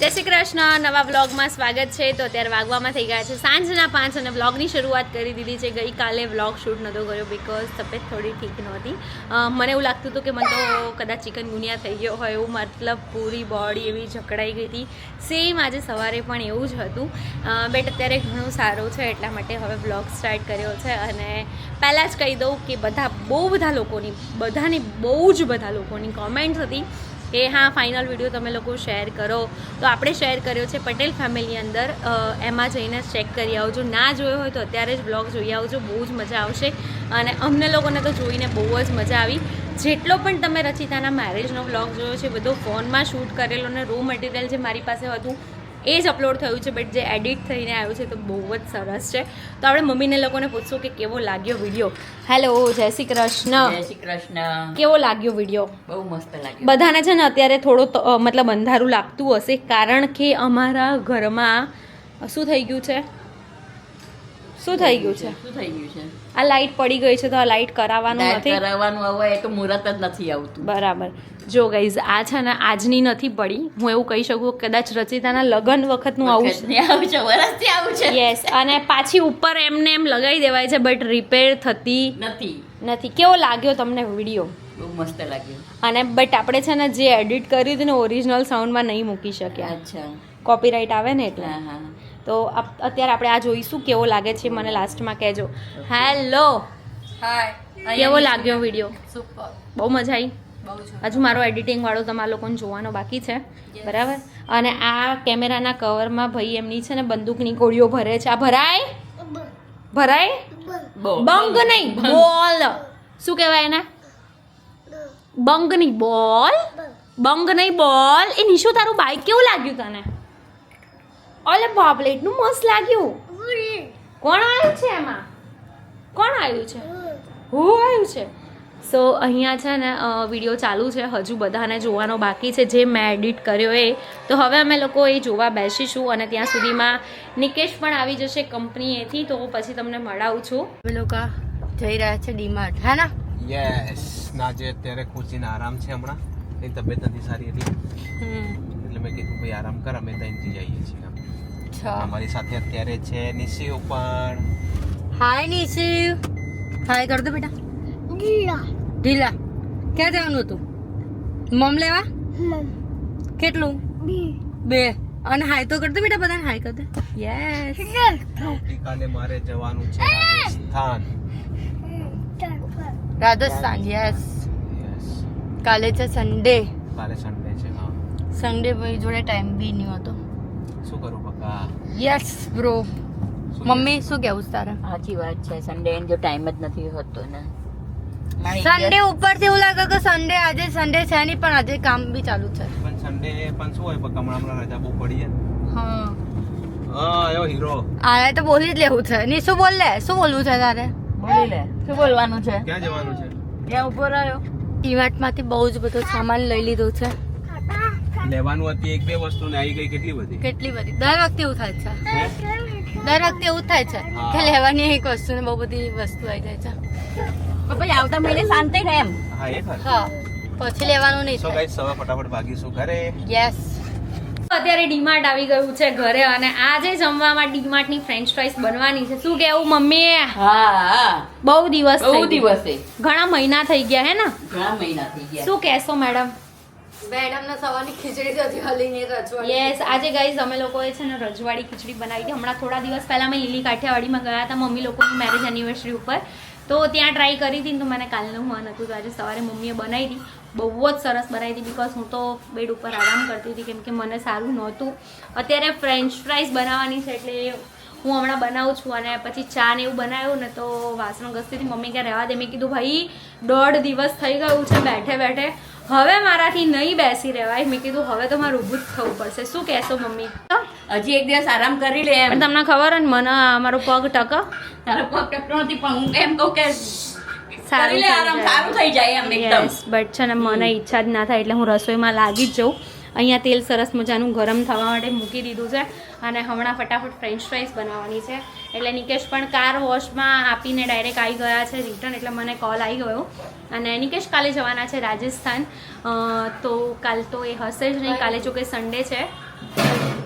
જય શ્રી કૃષ્ણ, નવા વ્લોગમાં સ્વાગત છે. તો અત્યારે વાગવામાં થઈ ગયા છે સાંજના પાંચ અને વ્લોગની શરૂઆત કરી દીધી છે. ગઈકાલે વ્લોગ શૂટ નહોતો કર્યો બિકોઝ તબિયત થોડી ઠીક નહોતી. મને એવું લાગતું હતું કે મને તો કદાચ ચિકન ગુનિયા થઈ ગયો હોય એવું, મતલબ પૂરી બોડી એવી જકડાઈ ગઈ હતી. સેમ આજે સવારે પણ એવું જ હતું. બેટ અત્યારે ઘણું સારું છે, એટલા માટે હવે વ્લોગ સ્ટાર્ટ કર્યો છે. અને પહેલાં જ કહી દઉં કે બધા, બહુ બધા લોકોની, બધાની બહુ જ બધા લોકોની કોમેન્ટ હતી. કે હા ફાઇનલ વીડિયો તમે લોકો શેર કરો. તો આપણે શેર કર્યો છે પટેલ ફેમિલી અંદર. એમાં જઈને ચેક કરી આવજો. ના જોયો હોય તો અત્યારે જ બ્લોગ જોઈ આવજો. બહુ જ મજા આવશે. અને અમને લોકોને તો જોઈને બહુ જ મજા આવી. જેટલો પણ તમે રચિતાના મેરેજનો બ્લોગ જોયો છે, બધો ફોનમાં શૂટ કરેલો ને રો મટીરિયલ જે મારી પાસે હતું એ જ અપલોડ થયું છે બટ જે એડિટ થઈને આવ્યું છે તો બહુ જ સરસ છે. તો આપણે મમ્મીને લોકોને પૂછશું કે કેવો લાગ્યો વીડિયો હેલો જય શ્રી કૃષ્ણ. જય શ્રી કૃષ્ણ. કેવો લાગ્યો વીડિયો બહુ મસ્ત લાગ્યો. બધાને છે ને અત્યારે થોડો મતલબ અંધારું લાગતું હશે કારણ કે અમારા ઘરમાં શું થઈ ગયું છે? શું થઈ ગયું છે? શું થઈ ગયું છે? આ લાઈટ પડી ગઈ છે તો આ લાઈટ કરાવવાનું નથી. કરાવવાનું હવે એ તો મુહૂર્ત જ નથી આવતું. બરાબર. જો ગઈઝ આ છે ને આજની નથી પડી. હું એવું કહી શકું કદાચ રચિતાના લગ્ન વખતનું આવું છે આવું છે. યસ અને પાછી ઉપર એમને એમ લગાવી દેવાય છે બટ રિપેર થતી નથી. નથી. કેવો લાગ્યો તમને વીડિયો બહુ મસ્ત લાગ્યું. અને બટ આપણે છે ને જે એડિટ કર્યું હતું ને ઓરિજિનલ સાઉન્ડમાં નહીં મૂકી શક્યા. અચ્છા. કોપીરાઇટ આવે ને એટલે. હા તો અત્યારે આપણે આ જોઈશું કેવો લાગે છે મને લાસ્ટમાં કહેજો. હેલો હાય કેવો લાગ્યો વીડિયો સુપર બહુ મજા આવી હજુ મારો એડિટિંગ વાળો તમારા લોકોને જોવાનો બાકી છે. બરાબર? અને આ કેમેરાના કવરમાં ભાઈ એમની છે ને બંદૂકની ગોળીઓ ભરે છે. આ ભરાય? ભરાય? બંગ નહીં બોલ. શું કહેવાય એને? બંગ નહીં બોલ. બંગ નહીં બોલ. એ નિશુ તારું બાઈક કેવું લાગ્યું તને? ઓલે બાપલે એટલું મસ્ત લાગ્યું. કોણ આવ્યું છે એમાં? કોણ આવ્યું છે? હું. આવ્યું છે? સો અહીંયા છે ને વીડિયો ચાલુ છે. હજુ બધાને જોવાનો બાકી છે. જે મેં એડિટ કર્યો એ. તો હવે અમે લોકો એ જોવા બેસીશું અને ત્યાં સુધીમાં નિકેશ પણ આવી જશે કંપનીએથી તો પછી તમને મળાવું છું. અમે લોકો જઈ રહ્યા છે ડીમાર્ટ. હે ને? યસ નાજે અત્યારે ખુશીને આરામ છે હમણાં. એની તબિયત નથી સારી હતી એટલે મેં કીધું ભાઈ આરામ કર અમે ત્યાંથી જઈએ છીએ અચ્છા અમારી સાથે અત્યારે છે નિશિવ પણ હાય નિશિવ હાય કર દો બેટા. ઢીલા. ક્યાં જવાનું હતું? મમ લેવા? કેટલું? બે. અને હાય તો કર દો બેટા બધાને હાય કર દે યસ આવતીકાલે મારે જવાનું છે રાજસ્થાન. રાજસ્થાન યસ યસ કાલે છે સન્ડે કાલે સન્ડે છે હા. સન્ડે ભાઈ જોડે ટાઈમ બી નહીં હતો. શું કરું બકા યસ બ્રો મમ્મી શું કહેવું તારા તારે? સાચી વાત છે સન્ડે જો ટાઈમ જ નથી હોતો ને. સન્ડે ઉપરથી એવું લાગે કે સન્ડે આજે સન્ડે છે નહીં પણ આજે કામ બી ચાલુ છે. પણ સન્ડે પણ શું હોય પણ હમણાં હમણાં રજા બહુ પડી છે. હા. આયો હીરો. આને તો બોલી જ લેવું છે. ની શું બોલ? લે શું બોલવું છે તારે? બોલી લે. શું બોલવાનું છે? ક્યાં જવાનું છે? ક્યાં ઉપર આવ્યો. રહ્યો માંથી બહુ જ બધો સામાન લઈ લીધો છે. લેવાનું હતી એક બે વસ્તુ ને આવી ગઈ કેટલી બધી? કેટલી બધી? દર વખતે એવું થાય છે. દર વખતે એવું જ થાય છે કે લેવાની એક વસ્તુ ને બહુ બધી વસ્તુ આવી જાય છે. પણ પછી આવતા મહિને શાંતિ રહે એમ. હા એ હા પછી લેવાનું નહીં સો ગાઈસ સવા ફટાફટ ભાગીશું ઘરે. યસ અત્યારે ડીમાર્ટ આવી ગયું છે ઘરે અને આજે જમવામાં ડીમાર્ટની ફ્રેન્ચ ફ્રાઈસ બનવાની છે. શું કેવું મમ્મી હા હા. બહુ દિવસ બહુ દિવસે. ઘણા મહિના થઈ ગયા હે ને? ઘણા મહિના થઈ ગયા. શું કહેશો મેડમ મેડમ ને સવારની ખીચડી હતી હલી નહીં રજવાડી. યસ આજે ગાઈઝ અમે લોકોએ છે ને રજવાડી ખીચડી બનાવી હતી. હમણાં થોડા દિવસ પહેલા મેં લીલી કાઠિયાવાડીમાં ગયા હતા મમ્મી લોકોની મેરેજ એનિવર્સરી ઉપર. તો ત્યાં ટ્રાય કરી હતી ને તો મને કાલનું મન હતું તો આજે સવારે મમ્મીએ બનાવી હતી. બહુ જ સરસ બનાવી હતી બિકોઝ હું તો બેડ ઉપર આરામ કરતી હતી કેમ કે મને સારું નહોતું. અત્યારે ફ્રેન્ચ ફ્રાઈઝ બનાવવાની છે એટલે હું હમણાં બનાવું છું અને પછી ચા ને એવું બનાવ્યું ને તો વાસણ ઘસતીથી મમ્મી ક્યાં રહેવા દે? મેં કીધું, ભાઈ, દોઢ દિવસ થઈ ગયું છે, બેઠે બેઠે. હવે મારાથી નહીં બેસી રહેવાય. મેં કીધું, હવે તો મારું ઊભું જ થવું પડશે. શું કહેશો મમ્મી? હજી એક દિવસ આરામ કરી લે એમ. તમને ખબર હોય ને મને મારો પગ ટક. તારો પગ ટકતો નથી પણ હું એમ કહું કે સારું આરામ સારું થઈ જાય એમ એકદમ. બટ છે ને મને ઈચ્છા જ ના થાય એટલે હું રસોઈમાં લાગી જ જાઉં. અહીંયા તેલ સરસ મજાનું ગરમ થવા માટે મૂકી દીધું છે અને હમણાં ફટાફટ ફ્રેન્ચ ફ્રાઈઝ બનાવવાની છે. એટલે નિકેશ પણ કાર વોશમાં આપીને ડાયરેક્ટ આવી ગયા છે રિટર્ન એટલે મને કોલ આવી ગયો. અને નિકેશ કાલે જવાના છે રાજસ્થાન. તો કાલ તો એ હશે જ નહીં કાલે જો કે સન્ડે છે.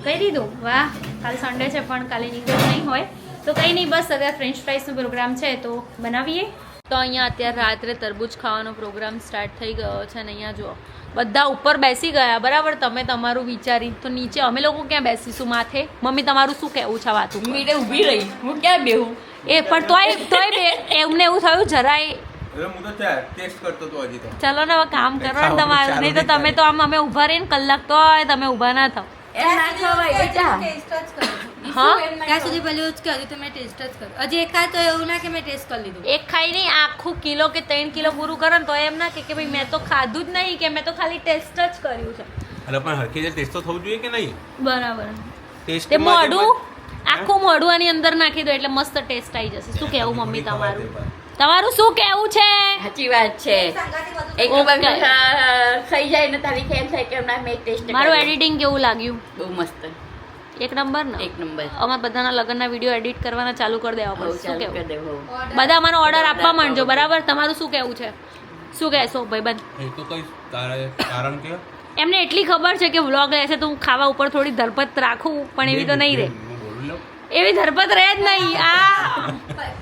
કહી દીધું. વાહ કાલ સન્ડે છે પણ કાલે નીકળ નહીં હોય. તો કંઈ નહીં બસ અત્યારે ફ્રેન્ચ ફ્રાઈસનો પ્રોગ્રામ છે તો બનાવીએ. તો અહીંયા અત્યારે રાત્રે તરબૂચ ખાવાનો પ્રોગ્રામ સ્ટાર્ટ થઈ ગયો છે અને અહીંયા જુઓ. બધા ઉપર બેસી ગયા બરાબર? તમે તમારું વિચારી તો નીચે અમે લોકો ક્યાં બેસીશું માથે? મમ્મી તમારું શું કહેવું છે વાત? મીડે ઊભી રહી. હું ક્યાં બેહું? એ પણ તોય તોય બે એમને એવું થયું જરાય. એટલે હું તો ટેસ્ટ કરતો હતો હજી તો. ચલો ને હવે કામ કરો ને તમારું. નહીં તો તમે તો આમ અમે ઊભા રહીને કલાક તો તમે ઊભા ના થાવ. એમ ના ખવાય બેટા. ટેસ્ટ જ કરું છું. હા? ત્યાં સુધી પેલું જ કર્યું તો મેં ટેસ્ટ જ કર્યું હજી એકાદ તો એવું ના કે મેં ટેસ્ટ કરી લીધું. એક ખાઈ નહીં આખું કિલો કે ત્રણ કિલો પૂરું કરે તો એમ ના કે કે ભાઈ મેં તો ખાધું જ નહીં કે મેં તો ખાલી ટેસ્ટ જ કર્યું છે. એટલે પણ હરખી રીતે ટેસ્ટ તો થવું જોઈએ કે નહીં? બરાબર. ટેસ્ટ મોઢું આખું મોઢું આની અંદર નાખી દો એટલે મસ્ત ટેસ્ટ આવી જશે. શું કેવું મમ્મી તમારું તમારું શું કેવું છે? સાચી વાત છે. એક થઈ જાય ને તારી કેમ થાય કે હમણાં મેં ટેસ્ટ મારું એડિટિંગ કેવું લાગ્યું? બહુ મસ્ત. એક નંબર ને? એક નંબર અમારા બધાના લગ્નના વીડિયો એડિટ કરવાના ચાલુ કરી દેવા પડશે શું કેવું બધા અમારો ઓર્ડર આપવા માંડજો બરાબર? તમારું શું કેવું છે? શું કહેશો ભાઈબંધ? એ તો કઈ કારણ કે? એમને એટલી ખબર છે કે વ્લોગ રહેશે તો હું ખાવા ઉપર થોડી ધરપત રાખું પણ એવી તો નહીં રહે એવી ધરપત રહે જ નહીં. આ.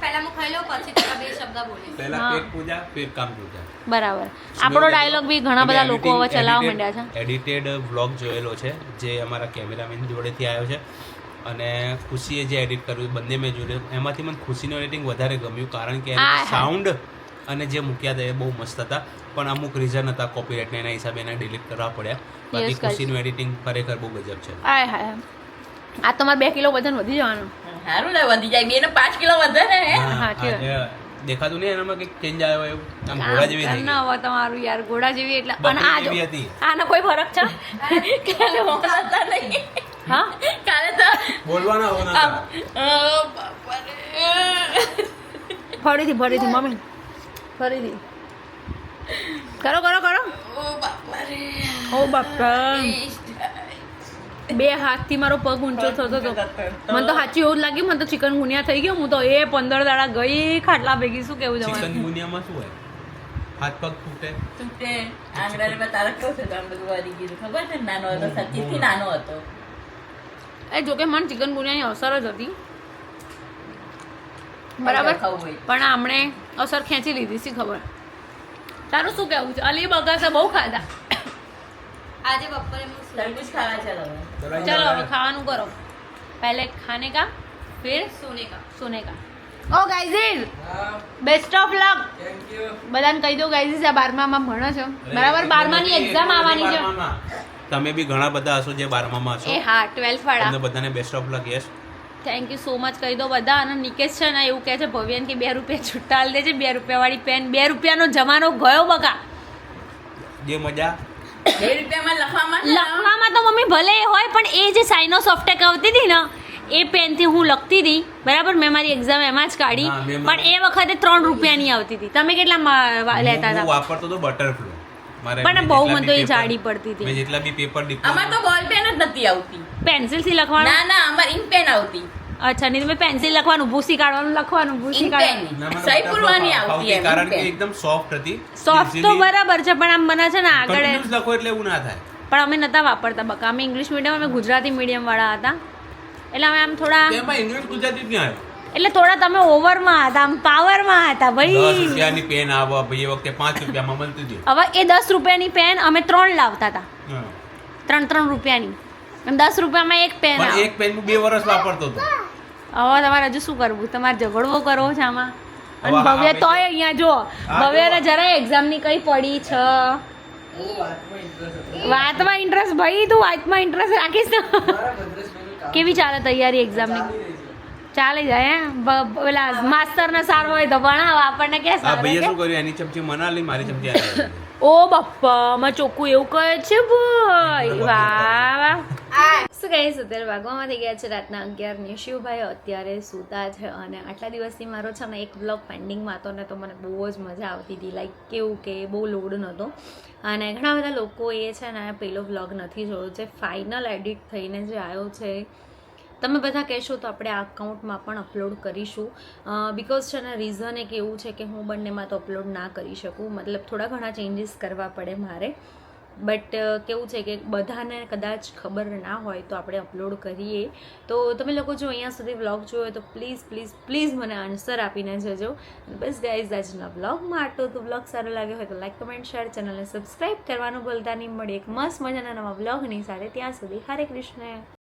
પહેલા હું ખાઈ લઉં પછી તારા બે શબ્દ બોલીશ. પહેલા પેટ પૂજા ફિર કામ પૂજા. બરાબર. આપણો ડાયલોગ બી ઘણા બધા લોકો હવે ચલાવવા માંડ્યા છે. એડિટેડ વ્લોગ જોયેલો છે જે અમારા કેમેરામેન જોડેથી આવ્યો છે. અને ખુશીએ જે એડિટ કર્યું બંને મેં જોયું એમાંથી મને ખુશીનું એડિટિંગ વધારે ગમ્યું કારણ કે. સાઉન્ડ અને જે મૂક્યા હતા એ બહુ મસ્ત હતા. પણ અમુક રીઝન હતા કોપીરાઇટના એના હિસાબે એને ડિલીટ કરવા પડ્યા. બાકી ખુશીનું એડિટિંગ ખરેખર બહુ ગજબ છે. આય હાય. આ તમારે બે કિલો વજન વધી જવાનું. સારું ને વધી જાય. બે ને પાંચ કિલો વધે ને હે? દેખાતું નહીં એનામાં કંઈક ચેન્જ આવ્યો એવું? આમ ઘોડા જેવી થઈ ના હોય તમારું યાર ઘોડા જેવી એટલે અને આ જો આનો કોઈ ફરક છે? કાલે બોલાતા નહીં. હા? કાલે તો બોલવાના હોના. ફરીથી ફરીથી મમ્મી. ફરીથી. કરો કરો કરો. ઓ બાપા ઓ બાપા બે હાથથી મારો પગ ઊંચો થતો હતો. મને તો સાચી એવું જ લાગ્યું મને તો ચિકન ગુનિયા થઈ ગયો. હું તો એ પંદર દાડા ગઈ ખાટલા ભેગી શું કેવું ચિકન ગુનિયામાં શું હોય? હાથ પગ તૂટે તૂટે. આંગળાને મેં તારા કહું છે તો આમ બધું વારી ગયું ખબર છે? નાનો હતો સચિનથી નાનો હતો. એ જોકે મને ચિકન ગુનિયાની અસર જ હતી. બરાબર? પણ આમણે અસર ખેંચી લીધી છે ખબર? તારું શું કેવું છે? અલી બગાસે બહુ ખાધા. આજે બપોરે હું સુઈ ખાવા ચાલો. ચલો હવે ખાવાનું કરો. પહેલે ખાને કા ફિર સોને કા સોને કા. ઓ ગાઈઝીઝ બેસ્ટ ઓફ લક બધાને કહી દો ગાઈઝીઝ આ બારમામાં ભણો છો. બરાબર? બારમાની એક્ઝામ આવવાની છે. તમે બી ઘણા બધા હશો જે બારમામાં છો એ હા ટ્વેલ્થ તમને વાળા બધાને best of luck yes thank you so much કહી દો બધા. અને નિકેશ છે ને એવું કહે છે ભવ્યન કે બે રૂપિયા છૂટા દેજે બે રૂપિયાવાળી પેન બે રૂપિયાનો જમાનો ગયો બકા. જે મજા. બે રૂપિયામાં લખવામાં લખવામાં તો મમ્મી ભલે એ હોય પણ એ જે સાઇનો સોફ્ટેક આવતી હતી ને એ પેનથી હું લખતી હતી. બરાબર? મેં મારી એક્ઝામ એમાં જ કાઢી. પણ એ વખતે ત્રણ રૂપિયાની આવતી હતી. તમે કેટલા મા- લેતા હતા? વાપરતો તો બટરફ્લો પણ બહુ મને તો એ જાડી પડતી હતી. મેં જેટલા બી પેપર અમાર તો બોલ પેન જ નથી આવતી. પેન્સિલથી લખવાનું? ના ના અમાર ઇન્ક પેન આવતી. અચ્છા નહીં તમે પેન્સિલ લખવાનું ભૂસી કાઢવાનું લખવાનું ભૂસી કાઢવાનું. સહી પૂરવાની આવતી એમ કારણ કે એકદમ સોફ્ટ હતી. સોફ્ટ તો બરાબર છે પણ આમ મને છે ને આગળ કન્ટિન્યુઅસ લખો એટલે એવું ના થાય. પણ અમે નતા વાપરતા બકા. અમે ઇંગ્લિશ મીડિયમ અમે ગુજરાતી મીડિયમ વાળા હતા. એટલે અમે આમ થોડા એમાં ઇંગ્લિશ ગુજરાતી જ ક્યાં આવ્યું. એટલે થોડા તમે ઓવરમાં હતા આમ પાવરમાં હતા ભાઈ. રૂપિયાની પેન આવા ભાઈ એ વખતે પાંચ રૂપિયામાં મળતી હતી. હવે એ દસ રૂપિયાની પેન અમે ત્રણ લાવતા હતા. ત્રણ ત્રણ રૂપિયાની. દસ રૂપિયામાં એક પેન પણ એક પેન બે વર્ષ વાપરતો હતો. હવે તમારે હજુ શું કરવું? તમારે ઝઘડવો કરવો છે આમાં? અને ભવ્ય તોય અહીંયા જો ભવ્યને. જરાય એક્ઝામની કઈ પડી છે. વાતમાં ઇન્ટરેસ્ટ ભાઈ તું વાતમાં ઇન્ટરેસ્ટ રાખીશ ને કેવી ચાલે તૈયારી એક્ઝામની ચાલે જાય હે? માસ્તર ને સારો હોય તો ભણાવ આપણને કે આ સારું ભાઈએ શું કર્યું? એની ચમચી મના લઈ મારી ચમચી ઓ બાપ્પા માં ચોખ્ખું એવું કહે છે ભાઈ. વાહ વાહ. શું કહીશ અત્યારે વાગવામાં થઈ ગયા છે રાતના અગિયાર ને શિવભાઈ અત્યારે સૂતા છે અને આટલા દિવસથી મારો છે ને એક બ્લોગ પેન્ડિંગમાં હતો ને તો મને બહુ જ મજા આવતી હતી. લાઈક કેવું કે બહુ લોડ નહોતો. અને ઘણા બધા લોકો એ છે ને પેલો બ્લોગ નથી જોયો. છે ફાઇનલ એડિટ થઈને જે આવ્યો છે, તમે બધા કહેશો તો આપણે આ અકાઉન્ટમાં પણ અપલોડ કરીશું. બિકોઝ છે ને રીઝન એક એવું છે કે હું બંનેમાં તો અપલોડ ના કરી શકું. મતલબ થોડા ઘણા ચેન્જીસ કરવા પડે મારે. બટ કેવું છે કે બધાને કદાચ ખબર ના હોય તો આપણે અપલોડ કરીએ. તો તમે લોકો જો અહીંયા સુધી વ્લોગ જોયો તો પ્લીઝ પ્લીઝ પ્લીઝ મને આન્સર આપીને જજો. બસ ગાઈઝ આજના વ્લોગમાં આટલું તો વ્લોગ સારો લાગ્યો હોય તો લાઈક કમેન્ટ શેર ચેનલને સબસ્ક્રાઈબ કરવાનું ભૂલતા નહીં. મળે એક મસ્ત મજાના નવા વ્લોગની સાથે. ત્યાં સુધી હરે કૃષ્ણ